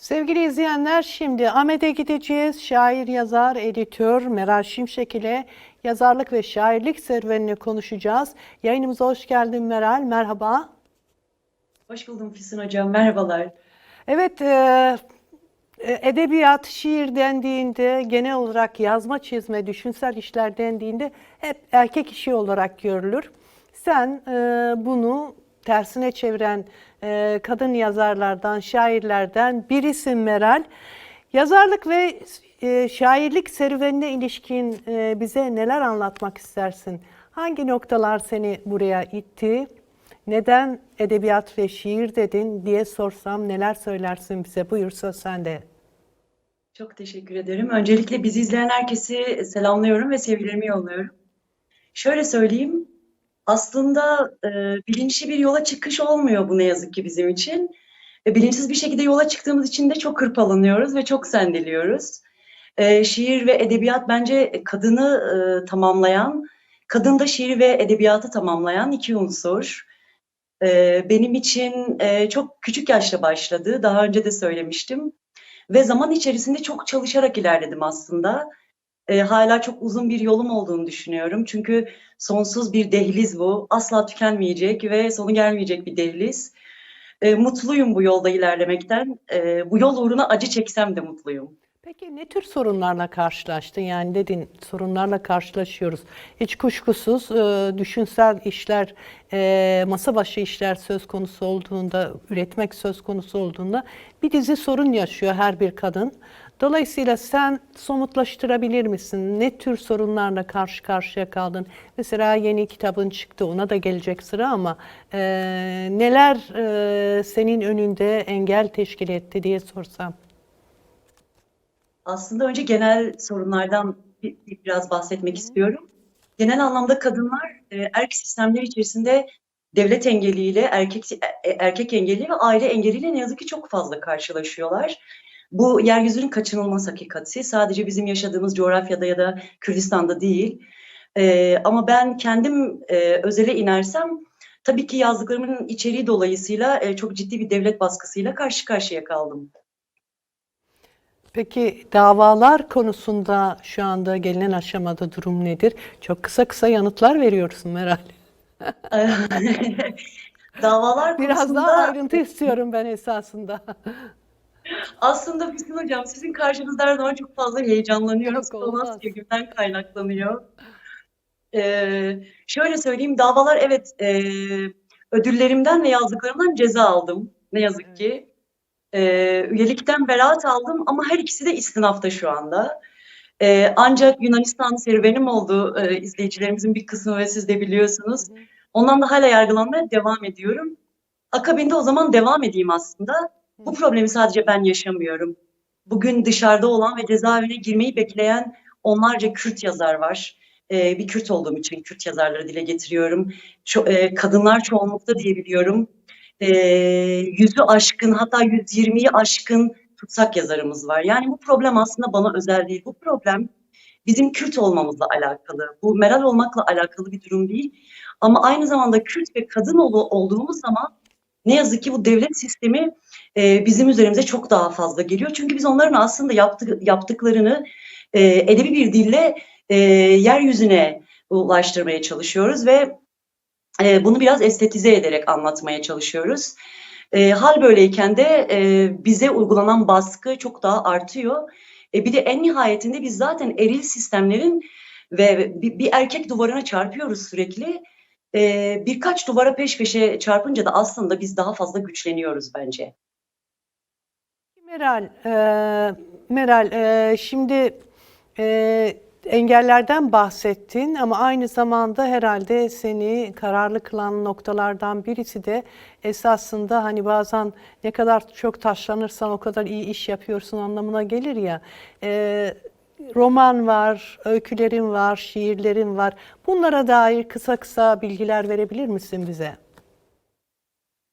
Sevgili izleyenler şimdi Ahmet'e gideceğiz. Şair, yazar, editör Meral Şimşek ile yazarlık ve şairlik serüvenini konuşacağız. Yayınımıza hoş geldin Meral. Merhaba. Hoş buldum Füsun Hocam. Merhabalar. Evet, e, edebiyat, şiir dendiğinde genel olarak yazma, çizme, düşünsel işler dendiğinde hep erkek işi olarak görülür. Sen e, bunu tersine çeviren e, kadın yazarlardan, şairlerden birisin Meral. Yazarlık ve e, şairlik serüvenine ilişkin e, bize neler anlatmak istersin? Hangi noktalar seni buraya itti? Neden edebiyat ve şiir dedin diye sorsam neler söylersin bize? Buyur söz sende. Çok teşekkür ederim. Öncelikle bizi izleyen herkesi selamlıyorum ve sevgilerimi yolluyorum. Şöyle söyleyeyim, aslında e, bilinçli bir yola çıkış olmuyor bu ne yazık ki bizim için. Ve bilinçsiz bir şekilde yola çıktığımız için de çok hırpalanıyoruz ve çok sendeliyoruz. E, şiir ve edebiyat bence kadını e, tamamlayan, kadında şiir ve edebiyatı tamamlayan iki unsur. E, benim için e, çok küçük yaşta başladı. Daha önce de söylemiştim. Ve zaman içerisinde çok çalışarak ilerledim aslında. E, hala çok uzun bir yolum olduğunu düşünüyorum. Çünkü sonsuz bir dehliz bu. Asla tükenmeyecek ve sonu gelmeyecek bir dehliz. E, mutluyum bu yolda ilerlemekten. E, bu yol uğruna acı çeksem de mutluyum. Peki ne tür sorunlarla karşılaştın? Yani dedin sorunlarla karşılaşıyoruz. Hiç kuşkusuz e, düşünsel işler, e, masa başı işler söz konusu olduğunda, üretmek söz konusu olduğunda bir dizi sorun yaşıyor her bir kadın. Dolayısıyla sen somutlaştırabilir misin? Ne tür sorunlarla karşı karşıya kaldın? Mesela yeni kitabın çıktı, ona da gelecek sıra ama e, neler e, senin önünde engel teşkil etti diye sorsam. Aslında önce genel sorunlardan bir, bir- biraz bahsetmek istiyorum. Genel anlamda kadınlar e, erkek sistemleri içerisinde devlet engeliyle, erkek e, erkek engeli ve aile engeliyle ne yazık ki çok fazla karşılaşıyorlar. Bu yeryüzünün kaçınılmaz hakikati. Sadece bizim yaşadığımız coğrafyada ya da Kürdistan'da değil. E, ama ben kendim e, özele inersem tabii ki yazdıklarımın içeriği dolayısıyla e, çok ciddi bir devlet baskısıyla karşı karşıya kaldım. Peki davalar konusunda şu anda gelinen aşamada durum nedir? Çok kısa kısa yanıtlar veriyorsun Meral. Davalar Biraz konusunda daha ayrıntı istiyorum ben esasında. Aslında Füsun Hocam sizin karşınızda her zaman çok fazla heyecanlanıyorum. Yok, Sıkılmaz olmaz. sevgimden kaynaklanıyor. Ee, şöyle söyleyeyim, davalar evet e, ödüllerimden ve yazdıklarımdan ceza aldım. Ne yazık ki. Ee, üyelikten beraat aldım ama her ikisi de istinafta şu anda. Ee, ancak Yunanistan serüvenim oldu. Ee, izleyicilerimizin bir kısmı ve siz de biliyorsunuz. Ondan da hala yargılanmaya devam ediyorum. Akabinde o zaman devam edeyim aslında. Bu problemi sadece ben yaşamıyorum. Bugün dışarıda olan ve cezaevine girmeyi bekleyen onlarca Kürt yazar var. Ee, bir Kürt olduğum için Kürt yazarları dile getiriyorum. Ço- e, kadınlar çoğunlukta diyebiliyorum. Ee, yüzü aşkın hatta 120'yi aşkın tutsak yazarımız var. Yani bu problem aslında bana özel değil. Bu problem bizim Kürt olmamızla alakalı. Bu Meral olmakla alakalı bir durum değil. Ama aynı zamanda Kürt ve kadın ol- olduğumuz zaman ne yazık ki bu devlet sistemi e, bizim üzerimize çok daha fazla geliyor. Çünkü biz onların aslında yaptık, yaptıklarını e, edebi bir dille e, yeryüzüne ulaştırmaya çalışıyoruz ve e, bunu biraz estetize ederek anlatmaya çalışıyoruz. E, hal böyleyken de e, bize uygulanan baskı çok daha artıyor. E, bir de en nihayetinde biz zaten eril sistemlerin ve bir, bir erkek duvarına çarpıyoruz sürekli. E, birkaç duvara peş peşe çarpınca da aslında biz daha fazla güçleniyoruz bence. Meral, e, Meral e, şimdi e, engellerden bahsettin ama aynı zamanda herhalde seni kararlı kılan noktalardan birisi de esasında hani bazen ne kadar çok taşlanırsan o kadar iyi iş yapıyorsun anlamına gelir ya. E, roman var, öykülerin var, şiirlerin var. Bunlara dair kısa kısa bilgiler verebilir misin bize?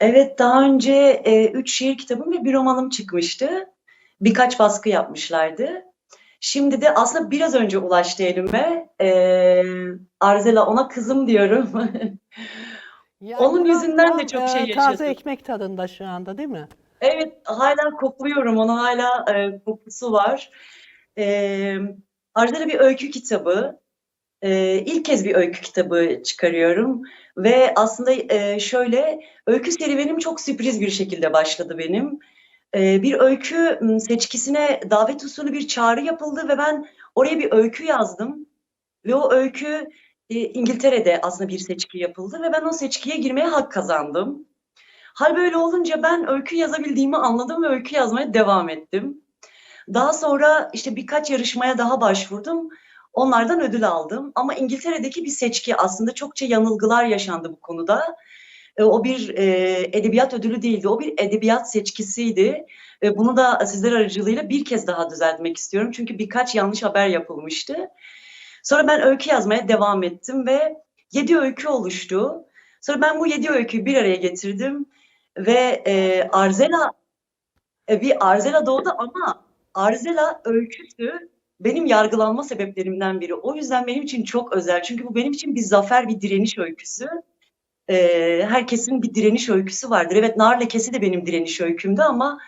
Evet, daha önce e, üç şiir kitabım ve bir romanım çıkmıştı. Birkaç baskı yapmışlardı. Şimdi de aslında biraz önce ulaştı elime. E, Arzela ona kızım diyorum. Yani Onun yüzünden de çok e, şey Taze yaşadım. ekmek tadında şu anda değil mi? Evet, hala kokluyorum onu, hala e, kokusu var. E, Arjela bir öykü kitabı. E, ilk kez bir öykü kitabı çıkarıyorum ve aslında e, şöyle, öykü serüvenim çok sürpriz bir şekilde başladı benim. E, bir öykü seçkisine davet usulü bir çağrı yapıldı ve ben oraya bir öykü yazdım ve o öykü e, İngiltere'de aslında bir seçki yapıldı ve ben o seçkiye girmeye hak kazandım. Hal böyle olunca ben öykü yazabildiğimi anladım ve öykü yazmaya devam ettim. Daha sonra işte birkaç yarışmaya daha başvurdum. Onlardan ödül aldım. Ama İngiltere'deki bir seçki aslında çokça yanılgılar yaşandı bu konuda. E, O bir e, edebiyat ödülü değildi. O bir edebiyat seçkisiydi. E, bunu da sizler aracılığıyla bir kez daha düzeltmek istiyorum. Çünkü birkaç yanlış haber yapılmıştı. Sonra ben öykü yazmaya devam ettim ve yedi öykü oluştu. Sonra ben bu yedi öyküyü bir araya getirdim ve e, Arzela e, bir Arzela doğdu ama Arzela öyküsü benim yargılanma sebeplerimden biri. O yüzden benim için çok özel. Çünkü bu benim için bir zafer, bir direniş öyküsü. E, herkesin bir direniş öyküsü vardır. Evet, nar lekesi de benim direniş öykümdü ama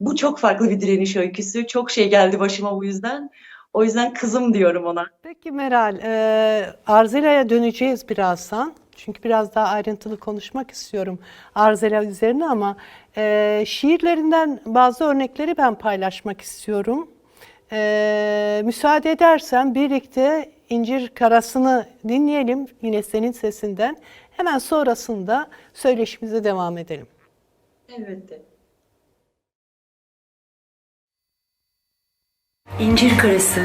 bu çok farklı bir direniş öyküsü. Çok şey geldi başıma bu yüzden. O yüzden kızım diyorum ona. Peki Meral, e, Arzela'ya döneceğiz birazdan. Çünkü biraz daha ayrıntılı konuşmak istiyorum Arzela üzerine ama e, şiirlerinden bazı örnekleri ben paylaşmak istiyorum. E, müsaade edersen birlikte İncir Karası'nı dinleyelim yine senin sesinden. Hemen sonrasında söyleşimize devam edelim. Elbette. İncir karası.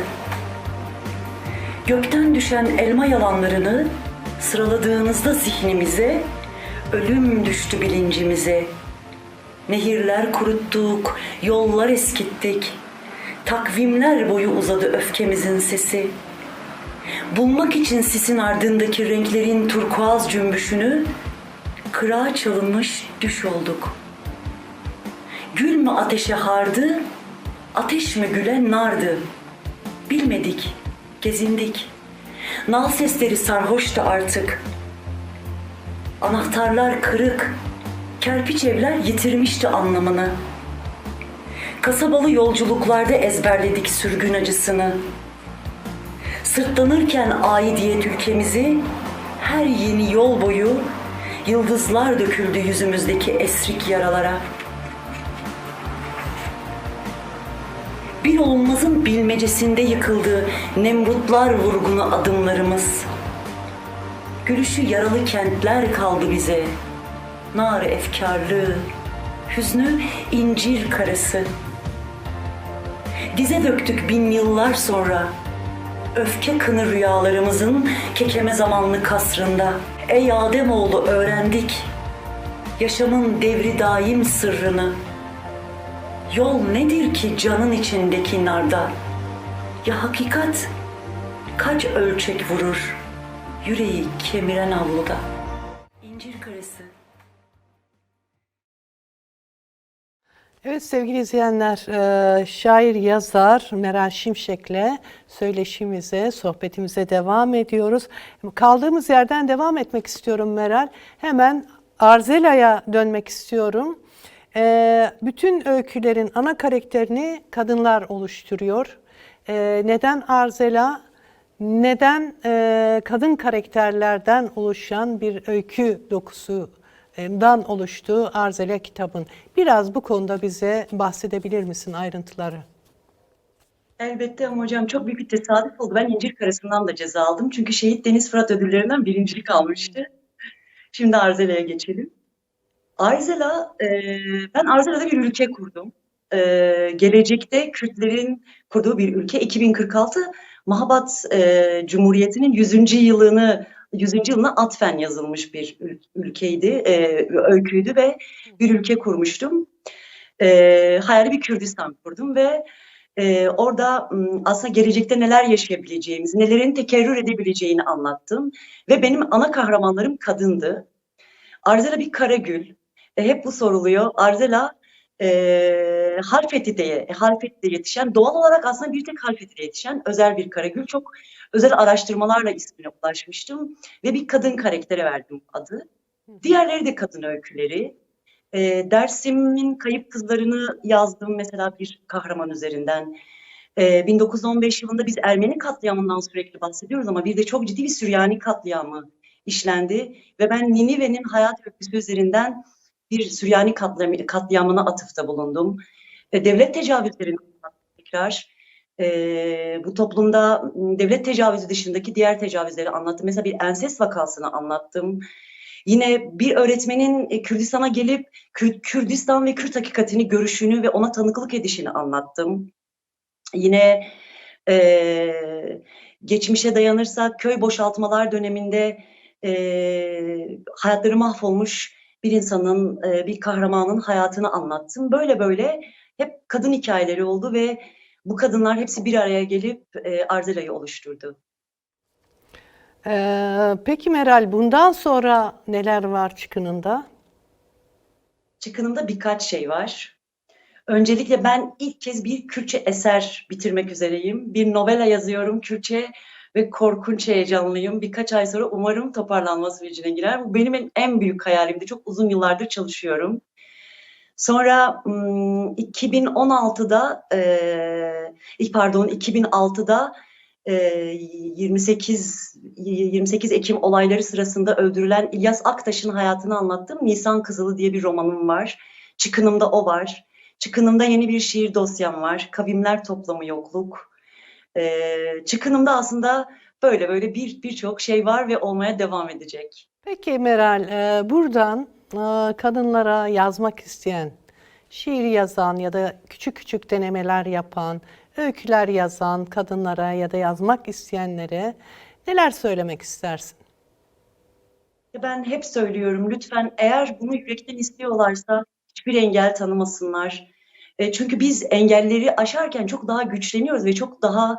Gökten düşen elma yalanlarını sıraladığınızda zihnimize ölüm düştü bilincimize. Nehirler kuruttuk, yollar eskittik. Takvimler boyu uzadı öfkemizin sesi. Bulmak için sisin ardındaki renklerin turkuaz cümbüşünü kırağa çalınmış düş olduk. Gül mü ateşe hardı, ateş mi güle nardı? Bilmedik, gezindik. Nal sesleri sarhoştu artık. Anahtarlar kırık, kerpiç evler yitirmişti anlamını. Kasabalı yolculuklarda ezberledik sürgün acısını. Sırtlanırken aidiyet ülkemizi her yeni yol boyu yıldızlar döküldü yüzümüzdeki esrik yaralara. Olmazın bilmecesinde yıkıldı Nemrutlar vurgunu adımlarımız. Gülüşü yaralı kentler kaldı bize. Nar efkarlı, hüznü incir karası. Dize döktük bin yıllar sonra. Öfke kını rüyalarımızın kekeme zamanlı kasrında. Ey Ademoğlu öğrendik. Yaşamın devri daim sırrını. Yol nedir ki canın içindeki narda? Ya hakikat kaç ölçek vurur yüreği kemiren avluda? İncir karası. Evet sevgili izleyenler, e, şair yazar Meral Şimşek'le söyleşimize, sohbetimize devam ediyoruz. Kaldığımız yerden devam etmek istiyorum Meral. Hemen Arzela'ya dönmek istiyorum. E, Bütün öykülerin ana karakterini kadınlar oluşturuyor. E, Neden Arzela? Neden e, kadın karakterlerden oluşan bir öykü dokusu dan oluştuğu Arzele kitabın. Biraz bu konuda bize bahsedebilir misin ayrıntıları? Elbette ama hocam çok büyük bir tesadüf oldu. Ben İncir Karası'ndan da ceza aldım. Çünkü Şehit Deniz Fırat ödüllerinden birincilik almıştı. Şimdi Arzela'ya geçelim. Arzela, e, ben Arzela'da bir ülke kurdum. E, gelecekte Kürtlerin kurduğu bir ülke. 2046 Mahabat e, Cumhuriyeti'nin 100. yılını 100. yılına atfen yazılmış bir ül- ülkeydi, e, öyküydü ve bir ülke kurmuştum. E, hayali bir Kürdistan kurdum ve e, orada aslında gelecekte neler yaşayabileceğimizi, nelerin tekerrür edebileceğini anlattım. Ve benim ana kahramanlarım kadındı. Arzela bir Karagül. E, hep bu soruluyor. Arzela e, Halfeti'de, Halfeti'de yetişen, doğal olarak aslında bir tek Halfeti'de yetişen özel bir Karagül. Çok özel araştırmalarla ismine ulaşmıştım ve bir kadın karaktere verdim adı. Diğerleri de kadın öyküleri. E, Dersim'in kayıp kızlarını yazdım mesela bir kahraman üzerinden. E, 1915 yılında biz Ermeni katliamından sürekli bahsediyoruz ama bir de çok ciddi bir Süryani katliamı işlendi ve ben Ninive'nin hayat öyküsü üzerinden bir Süryani katliamı, katliamına atıfta bulundum. E, devlet tecavüzlerini tekrar. E, bu toplumda m, devlet tecavüzü dışındaki diğer tecavüzleri anlattım. Mesela bir ensest vakasını anlattım. Yine bir öğretmenin e, Kürdistan'a gelip Kür- Kürdistan ve Kürt hakikatini görüşünü ve ona tanıklık edişini anlattım. Yine eee, geçmişe dayanırsak köy boşaltmalar döneminde eee, hayatları mahvolmuş bir insanın, eee, bir kahramanın hayatını anlattım. Böyle böyle hep kadın hikayeleri oldu ve bu kadınlar hepsi bir araya gelip eee Arzela'yı oluşturdu. Ee, peki Meral, bundan sonra neler var çıkınında? Çıkınımda birkaç şey var. Öncelikle ben ilk kez bir Kürtçe eser bitirmek üzereyim. Bir novela yazıyorum Kürtçe ve korkunç heyecanlıyım. Birkaç ay sonra umarım toparlanma sürecine girer. Bu benim en, büyük hayalimdi. Çok uzun yıllardır çalışıyorum. Sonra hmm, 2016'da, eee, ilk pardon 2006'da eee, 28 28 Ekim olayları sırasında öldürülen İlyas Aktaş'ın hayatını anlattım. Nisan Kızılı diye bir romanım var. Çıkınımda o var. Çıkınımda yeni bir şiir dosyam var. Kavimler Toplamı Yokluk. Eee, çıkınımda aslında böyle böyle bir birçok şey var ve olmaya devam edecek. Peki Meral, e, buradan e, kadınlara yazmak isteyen, şiir yazan ya da küçük küçük denemeler yapan, öyküler yazan kadınlara ya da yazmak isteyenlere neler söylemek istersin? Ben hep söylüyorum lütfen eğer bunu yürekten istiyorlarsa hiçbir engel tanımasınlar. E, çünkü biz engelleri aşarken çok daha güçleniyoruz ve çok daha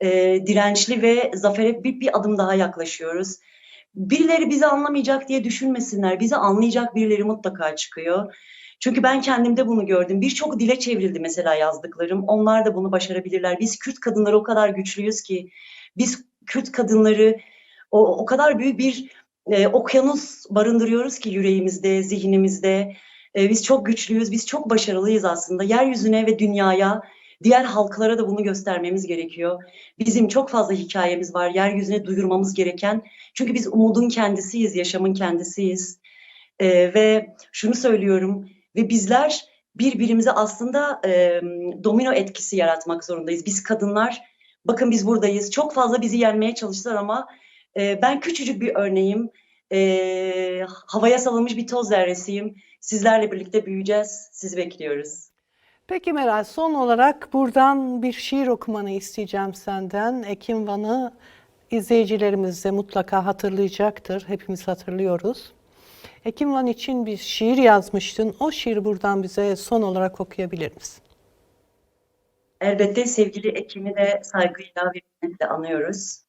e, dirençli ve zafere bir, bir adım daha yaklaşıyoruz. Birileri bizi anlamayacak diye düşünmesinler. Bizi anlayacak birileri mutlaka çıkıyor. Çünkü ben kendimde bunu gördüm. Birçok dile çevrildi mesela yazdıklarım. Onlar da bunu başarabilirler. Biz Kürt kadınları o kadar güçlüyüz ki biz Kürt kadınları o, o kadar büyük bir e, okyanus barındırıyoruz ki yüreğimizde, zihnimizde. E, biz çok güçlüyüz, biz çok başarılıyız aslında. Yeryüzüne ve dünyaya, diğer halklara da bunu göstermemiz gerekiyor. Bizim çok fazla hikayemiz var, yeryüzüne duyurmamız gereken. Çünkü biz umudun kendisiyiz, yaşamın kendisiyiz. E, ve şunu söylüyorum, ve bizler birbirimize aslında e, domino etkisi yaratmak zorundayız. Biz kadınlar, bakın biz buradayız. Çok fazla bizi yenmeye çalıştılar ama e, ben küçücük bir örneğim. E, havaya salınmış bir toz zerresiyim. Sizlerle birlikte büyüyeceğiz. Sizi bekliyoruz. Peki Meral, son olarak buradan bir şiir okumanı isteyeceğim senden. Ekim Van'ı izleyicilerimiz de mutlaka hatırlayacaktır. Hepimiz hatırlıyoruz. Ekim Van için bir şiir yazmıştın. O şiiri buradan bize son olarak okuyabilir misin? Elbette sevgili Ekim'i de saygıyla ve minnetle anıyoruz.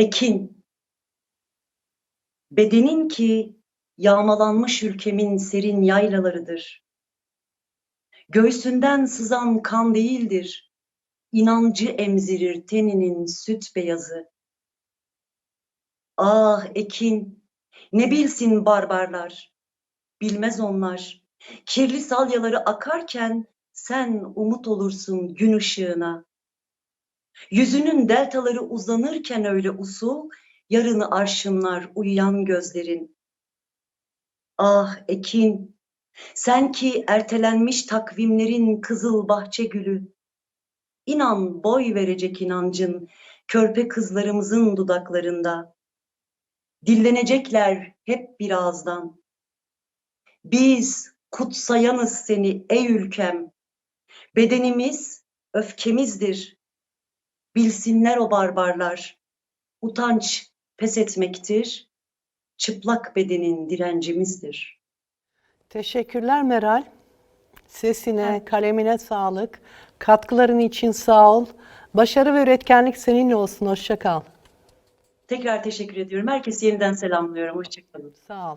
Ekin, bedenin ki yağmalanmış ülkemin serin yaylalarıdır. Göğsünden sızan kan değildir, inancı emzirir teninin süt beyazı. Ah Ekin, ne bilsin barbarlar, bilmez onlar. Kirli salyaları akarken sen umut olursun gün ışığına. Yüzünün deltaları uzanırken öyle usul, yarını arşınlar uyuyan gözlerin. Ah Ekin, sen ki ertelenmiş takvimlerin kızıl bahçe gülü. İnan boy verecek inancın körpe kızlarımızın dudaklarında. Dillenecekler hep bir ağızdan. Biz kutsayanız seni ey ülkem. Bedenimiz öfkemizdir. Bilsinler o barbarlar. Utanç pes etmektir. Çıplak bedenin direncimizdir. Teşekkürler Meral. Sesine, kalemine sağlık. Katkıların için sağ ol. Başarı ve üretkenlik seninle olsun. Hoşça kal. Tekrar teşekkür ediyorum. Herkesi yeniden selamlıyorum. Hoşçakalın. Sağ ol.